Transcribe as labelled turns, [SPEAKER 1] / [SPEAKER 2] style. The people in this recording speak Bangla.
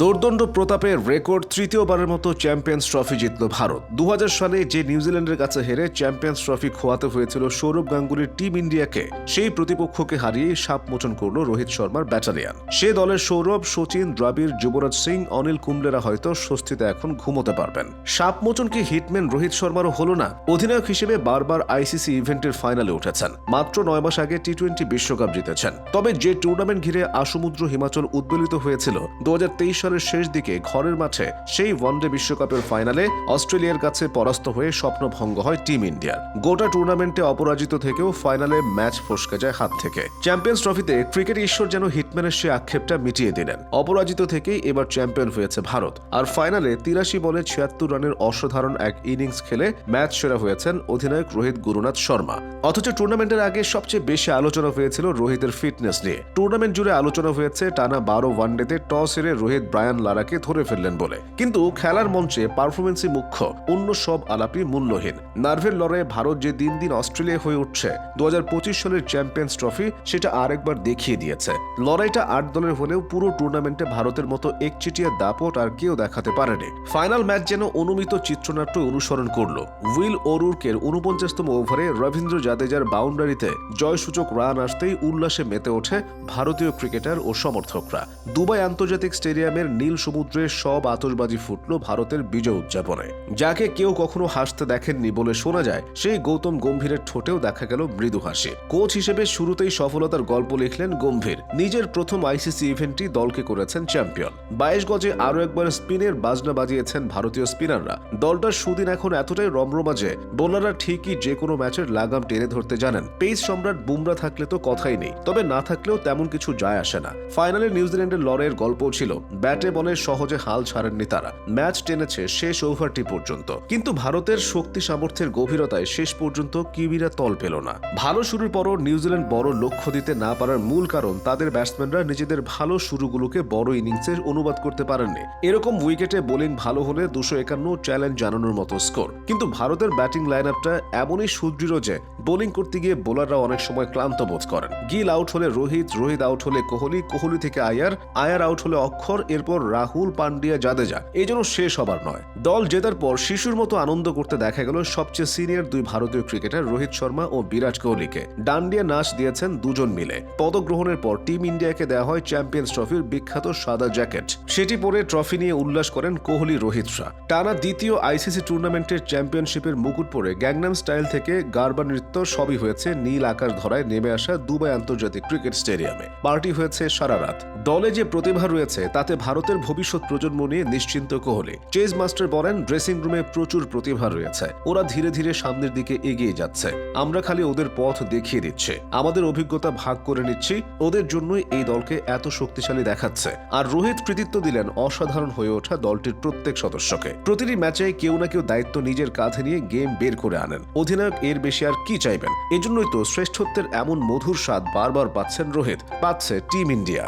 [SPEAKER 1] দোর্দণ্ড প্রতাপের রেকর্ড তৃতীয়বারের মতো চ্যাম্পিয়ন্স ট্রফি জিতল ভারত। দু সালে যে নিউজিল্যান্ডের কাছে হেরে চ্যাম্পিয়ন্স ট্রফি খোয়াতে হয়েছিল সৌরভ গাঙ্গুলির টিম ইন্ডিয়াকে, সেই প্রতিপক্ষকে হারিয়ে সাপ মোচন করল রোহিত শর্মার ব্যাটালিয়ান। সে দলের সৌরভ সচিন দ্রাবিড়, যুবরাজ সিং, অনিল কুম্বলেরা হয়তো স্বস্তিতে এখন ঘুমোতে পারবেন। সাপ মোচন কি হিটম্যান রোহিত শর্মারও হলো না। অধিনায়ক হিসেবে বারবার আইসিসি ইভেন্টের ফাইনালে উঠেছেন। মাত্র নয় মাস আগে টি টোয়েন্টি বিশ্বকাপ জিতেছেন। তবে যে টুর্নামেন্ট ঘিরে আসমুদ্র হিমাচল উদ্বেলিত হয়েছিল, দু হাজার তেইশ সালের শেষ দিকে ঘরের মাঠে সেই ওয়ানডে বিশ্বকাপের ফাইনালে অস্ট্রেলিয়ার কাছে পরাস্ত হয়ে স্বপ্নভঙ্গ হয় টিম ইন্ডিয়ার। গোটা টুর্নামেন্টে অপরাজিত থেকেও ফাইনালে ম্যাচ ফসকে যায় হাত থেকে। চ্যাম্পিয়ন্স ট্রফিতে ক্রিকেট ঈশ্বর যেন হিটম্যানের সে আক্ষেপটা মিটিয়ে দিলেন। অপরাজিত থেকেই এবার চ্যাম্পিয়ন হয়েছে ভারত। আর ফাইনালে তিরাশি বলে ছিয়াত্তর রানের অসাধারণ এক ইনিংস খেলে ম্যাচ সেরা হয়েছেন অধিনায়ক রোহিত গুরুনাথ শর্মা। অথচ টুর্নামেন্টের আগে সবচেয়ে বেশি আলোচনা হয়েছিল রোহিতের ফিটনেস নিয়ে। টুর্নামেন্ট জুড়ে আলোচনা হয়েছে টানা বারো ওয়ানডেতে টস হেরে রোহিত ব্রায়ান লারাকে ধরে ফেললেন বলে। কিন্তু খেলার মঞ্চে পারফরমেন্সই মুখ্য, অন্য সব আলাপই মূল্যহীন। নার্ভের লড়াইয়ে ভারত যে দিন দিন অস্ট্রেলিয়া হয়ে উঠছে দু হাজার পঁচিশ সালের চ্যাম্পিয়ন্স ট্রফি সেটা আরেকবার দেখিয়ে দিয়েছে। লড়াইটা আট দলের হলেও পুরো টুর্নামেন্টে ভারতের মতো একচিটিয়া দাপট আর কেউ দেখাতে পারেনি। ফাইনাল ম্যাচ যেন অনুমিত চিত্রনাট্য অনুসরণ করল। উইল ওরুরকের উনপঞ্চাশতম ওভারে রবীন্দ্র জাদেজার বাউন্ডারিতে জয়সূচক রান আসতেই উল্লাসে মেতে ওঠে ভারতীয় ক্রিকেটার ও সমর্থকরা। দুবাই আন্তর্জাতিক স্টেডিয়ামের নীল সমুদ্রে সব আতশবাজি ফুটল ভারতের বিজয় উদযাপনে। যাকে কেউ কখনো হাসতে দেখেননি বলে শোনা যায়, সেই গৌতম গম্ভীরের ঠোঁটেও দেখা গেল মৃদু হাসি। কোচ হিসেবে শুরুতেই সফলতার গল্প লিখলেন গম্ভীর। নিজের প্রথম আইসিসি ইভেন্টটি দলকে করেছেন চ্যাম্পিয়ন। বাইশ গজে আরও একবার স্পিনের বাজনা বাজিয়েছেন ভারতীয় স্পিনাররা। দলটার সুদিন এখন এতটাই রমরমা যে, বোলাররা ঠিকই যে কোনো ম্যাচের লাগাম টেনে ধরতে জানেন। পেস সম্রাট বুমরা থাকলে তো কথাই নেই, তবে না থাকলেও তেমন কিছু যায় আসে না। ফাইনালে নিউজিল্যান্ডের লড়াইয়ের গল্পও ছিল। ব্যাটে বলে সহজে হাল ছাড়েননি তারা। ম্যাচ টেনেছে শেষ ওভারটি পর্যন্ত। কিন্তু ভারতের শক্তি সামর্থ্যের গভীরতায় শেষ পর্যন্ত কিউবিরা তল পেল না। ভালো শুরুর পরও নিউজিল্যান্ড বড় লক্ষ্য দিতে না পারার মূল কারণ তাদের ব্যাটসম্যানরা নিজেদের ভালো শুরুগুলোকে বড় ইনিংসের অনুবাদ করতে পারেননি। এরকম উইকেটে বোলিং ভালো হলে দুশো একান্ন চ্যালেঞ্জ জানানোর মতো স্কোর। কিন্তু ভারতের ব্যাটিং লাইন আপটা এমনই সুদৃঢ় যে বোলিং করতে গিয়ে বোলাররা অনেক সময় ক্লান্ত বোধ করেন। গিল আউট হলে রোহিত রোহিত আউট হলে কোহলি কোহলি থেকে আয়ার আয়ার আউট হলে অক্ষর এরপর রাহুল পান্ডিয়া জাদেজা। এই জন্য শেষ হবার নয়। দল জেতার পর শিশুর মতো আনন্দ করতে দেখা গেল সবচেয়ে সিনিয়র দুই ভারতীয় ক্রিকেটার রোহিত শর্মা ও বিরাট কোহলিকে। ডান্ডিয়া নাচ দিয়েছেন দুজন মিলে। পদগ্রহণের পর টিম ইন্ডিয়াকে দেওয়া হয় চ্যাম্পিয়ন্স ট্রফির বিখ্যাত সাদা জ্যাকেট। সেটি পরে ট্রফি নিয়ে উল্লাস করেন কোহলি রোহিতরা টানা দ্বিতীয় আইসিসি টুর্নামেন্টের চ্যাম্পিয়নশিপের মুকুট পরে গ্যাংনাম স্টাইল থেকে গারবা নৃত্য সবই হয়েছে নীল আকাশ ধরায় নেমে আসা দুবাই আন্তর্জাতিক ক্রিকেট স্টেডিয়ামে। পার্টি হয়েছে সারা রাত। দলে যে প্রতিভা রয়েছে, তাতে ভারতের ভবিষ্যৎ প্রজন্ম নিয়ে নিশ্চিন্ত কোহলি চেজ মাস্টার বলেন, ড্রেসিং রুমে প্রচুর প্রতিভা রয়েছে। ওরা ধীরে ধীরে সামনের দিকে এগিয়ে যাচ্ছে। আমরা খালি ওদের পথ দেখিয়ে দিচ্ছি। আমাদের অভিজ্ঞতা ভাগ করে নিচ্ছি। ওদের জন্যই এই দলকে এত শক্তিশালী দেখাচ্ছে। আর রোহিত কৃতিত্ব দিলেন অসাধারণ হয়ে ওঠা দলটির প্রত্যেক সদস্যকে। প্রতিটি ম্যাচে কেউ না কেউ দায়িত্ব নিজের কাঁধে নিয়ে গেম বের করে আনেন। অধিনায়ক এর বেশি আর কি চাইবেন? এজন্যই তো শ্রেষ্ঠত্বের এমন মধুর স্বাদ বারবার পাচ্ছেন রোহিত। পাচ্ছে টিম ইন্ডিয়া।